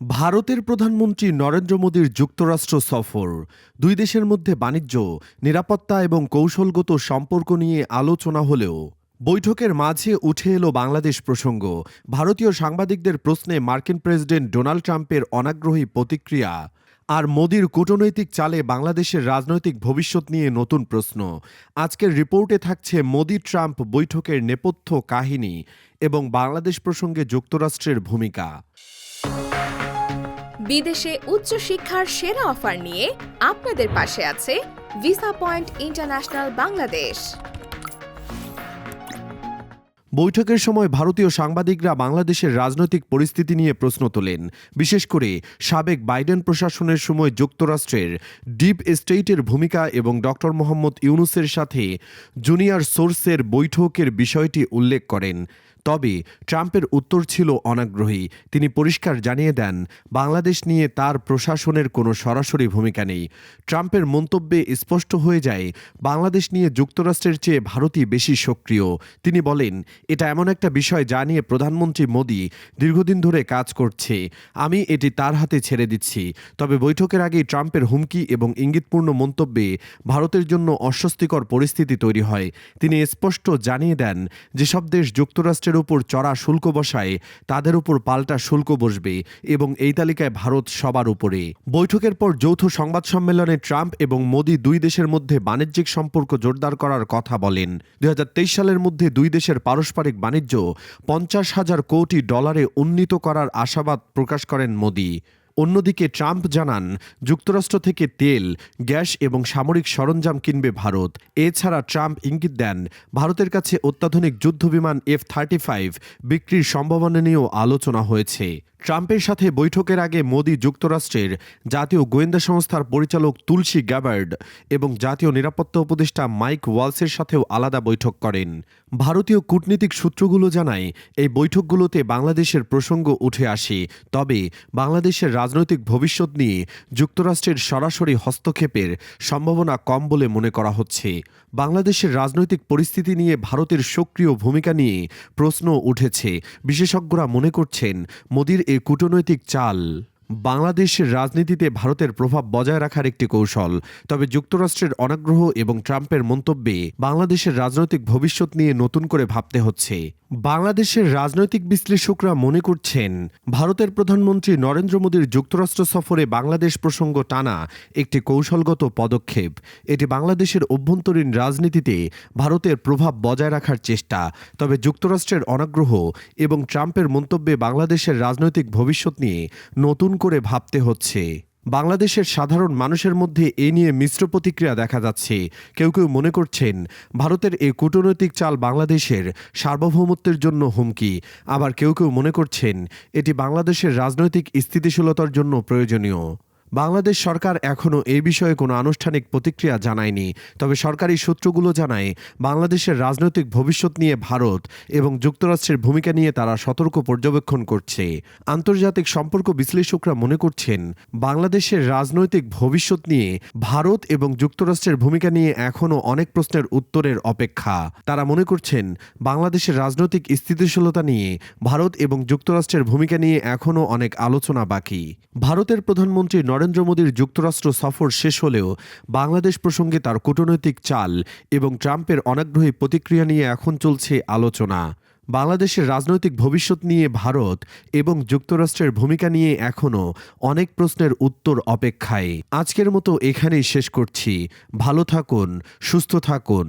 ভারতের প্রধানমন্ত্রী নরেন্দ্র মোদীর যুক্তরাষ্ট্র সফর। দুই দেশের মধ্যে বাণিজ্য, নিরাপত্তা এবং কৌশলগত সম্পর্ক নিয়ে আলোচনা হলেও বৈঠকের মাঝে উঠে এলো বাংলাদেশ প্রসঙ্গ। ভারতীয় সাংবাদিকদের প্রশ্নে মার্কিন প্রেসিডেন্ট ডোনাল্ড ট্রাম্পের অনাগ্রহী প্রতিক্রিয়া আর মোদির কূটনৈতিক চালে বাংলাদেশের রাজনৈতিক ভবিষ্যৎ নিয়ে নতুন প্রশ্ন। আজকের রিপোর্টে থাকছে মোদি ট্রাম্প বৈঠকের নেপথ্য কাহিনী এবং বাংলাদেশ প্রসঙ্গে যুক্তরাষ্ট্রের ভূমিকা। বিদেশে উচ্চশিক্ষার সেরা অফার নিয়ে আপনাদের পাশে আছে ভিসা পয়েন্ট ইন্টারন্যাশনাল বাংলাদেশ বৈঠকের সময় ভারতীয় সাংবাদিকরা বাংলাদেশের রাজনৈতিক পরিস্থিতি নিয়ে প্রশ্ন তোলেন। বিশেষ করে সাবেক বাইডেন প্রশাসনের সময় যুক্তরাষ্ট্রের ডিপ স্টেটের ভূমিকা এবং ডক্টর মোহাম্মদ ইউনুসের সাথে জুনিয়র সোর্সের বৈঠকের বিষয়টি উল্লেখ করেন। তবে ট্রাম্পের উত্তর ছিল অনাগ্রহী। তিনি পরিষ্কার জানিয়ে দেন, বাংলাদেশ নিয়ে তার প্রশাসনের কোনো সরাসরি ভূমিকা নেই। ট্রাম্পের মন্তব্যে স্পষ্ট হয়ে যায়, বাংলাদেশ নিয়ে যুক্তরাষ্ট্রের চেয়ে ভারতই বেশি সক্রিয়। তিনি বলেন এটা এমন একটা বিষয় যা নিয়ে প্রধানমন্ত্রী মোদী দীর্ঘদিন ধরে কাজ করছে। আমি এটি তার হাতে ছেড়ে দিচ্ছি। তবে বৈঠকের আগেই ট্রাম্পের হুমকি এবং ইঙ্গিতপূর্ণ মন্তব্যে ভারতের জন্য অস্বস্তিকর পরিস্থিতি তৈরি হয়। তিনি স্পষ্ট জানিয়ে দেন, যেসব দেশ যুক্তরাষ্ট্রের উপর চড়া শুল্ক বসায়, তাদের উপর পাল্টা শুল্ক বসবে এবং এই তালিকায় ভারত সবার উপরে। বৈঠকের পর যৌথ সংবাদ সম্মেলনে ট্রাম্প এবং মোদি দুই দেশের মধ্যে বাণিজ্যিক সম্পর্ক জোরদার করার কথা বলেন। দুই হাজার তেইশ সালের মধ্যে দুই দেশের বাণিজ্য পঞ্চাশ হাজার কোটি ডলারে উন্নীত করার আশাবাদ প্রকাশ করেন মোদি। অন্যদিকে ট্রাম্প জানান, যুক্তরাষ্ট্র থেকে তেল, গ্যাস এবং সামরিক সরঞ্জাম কিনবে ভারত। এছাড়া ট্রাম্প ইঙ্গিত দেন, ভারতের কাছে অত্যাধুনিক যুদ্ধবিমান এফ থার্টি ফাইভ বিক্রির সম্ভাবনা নিয়েও আলোচনা হয়েছে। ট্রাম্পের সাথে বৈঠকের আগে মোদি যুক্তরাষ্ট্রের জাতীয় গোয়েন্দা সংস্থার পরিচালক তুলসী গ্যাবার্ড এবং জাতীয় নিরাপত্তা উপদেষ্টা মাইক ওয়ালসের সাথেও আলাদা বৈঠক করেন। ভারতীয় কূটনীতিক সূত্রগুলো জানায়, এই বৈঠকগুলোতে বাংলাদেশের প্রসঙ্গ উঠে আসে, তবে বাংলাদেশের রাজনৈতিক ভবিষ্যৎ নিয়ে যুক্তরাষ্ট্রের সরাসরি হস্তক্ষেপের সম্ভাবনা কম বলে মনে করা হচ্ছে। বাংলাদেশের রাজনৈতিক পরিস্থিতি নিয়ে ভারতের সক্রিয় ভূমিকা নিয়ে প্রশ্ন উঠেছে। বিশেষজ্ঞরা মনে করছেন, মোদির এই কূটনৈতিক চাল বাংলাদেশের রাজনীতিতে ভারতের প্রভাব বজায় রাখার একটি কৌশল। তবে যুক্তরাষ্ট্রের অনাগ্রহ এবং ট্রাম্পের মন্তব্যে বাংলাদেশের রাজনৈতিক ভবিষ্যৎ নিয়ে নতুন করে ভাবতে হচ্ছে। বাংলাদেশের রাজনৈতিক বিশ্লেষকরা মনে করছেন, ভারতের প্রধানমন্ত্রী নরেন্দ্র মোদীর যুক্তরাষ্ট্র সফরে বাংলাদেশ প্রসঙ্গ টানা একটি কৌশলগত পদক্ষেপ। এটি বাংলাদেশের অভ্যন্তরীণ রাজনীতিতে ভারতের প্রভাব বজায় রাখার চেষ্টা। তবে যুক্তরাষ্ট্রের অনাগ্রহ এবং ট্রাম্পের মন্তব্যে বাংলাদেশের রাজনৈতিক ভবিষ্যৎ নিয়ে নতুন করে ভাবতে হচ্ছে। বাংলাদেশের সাধারণ মানুষের মধ্যে এ নিয়ে মিশ্র প্রতিক্রিয়া দেখা যাচ্ছে। কেউ কেউ মনে করছেন, ভারতের এই কূটনৈতিক চাল বাংলাদেশের সার্বভৌমত্বের জন্য হুমকি। আবার কেউ কেউ মনে করছেন, এটি বাংলাদেশের রাজনৈতিক স্থিতিশীলতার জন্য প্রয়োজনীয়। বাংলাদেশ সরকার এখনও এ বিষয়ে কোনো আনুষ্ঠানিক প্রতিক্রিয়া জানায়নি, তবে সরকারি সূত্রগুলো জানায়, বাংলাদেশের রাজনৈতিক ভবিষ্যৎ নিয়ে ভারত এবং যুক্তরাষ্ট্রের ভূমিকা নিয়ে তারা সতর্ক পর্যবেক্ষণ করছে। আন্তর্জাতিক সম্পর্ক বিশ্লেষকরা মনে করছেন, বাংলাদেশের রাজনৈতিক ভবিষ্যৎ নিয়ে ভারত এবং যুক্তরাষ্ট্রের ভূমিকা নিয়ে এখনও অনেক প্রশ্নের উত্তরের অপেক্ষা। তারা মনে করছেন, বাংলাদেশের রাজনৈতিক স্থিতিশীলতা নিয়ে ভারত এবং যুক্তরাষ্ট্রের ভূমিকা নিয়ে এখনও অনেক আলোচনা বাকি। ভারতের প্রধানমন্ত্রী নরেন্দ্র মোদীর যুক্তরাষ্ট্র সফর শেষ হলেও বাংলাদেশ প্রসঙ্গে তার কূটনৈতিক চাল এবং ট্রাম্পের অনাগ্রহী প্রতিক্রিয়া নিয়ে এখন চলছে আলোচনা। বাংলাদেশের রাজনৈতিক ভবিষ্যৎ নিয়ে ভারত এবং যুক্তরাষ্ট্রের ভূমিকা নিয়ে এখনও অনেক প্রশ্নের উত্তর অপেক্ষায়। আজকের মতো এখানেই শেষ করছি। ভালো থাকুন, সুস্থ থাকুন।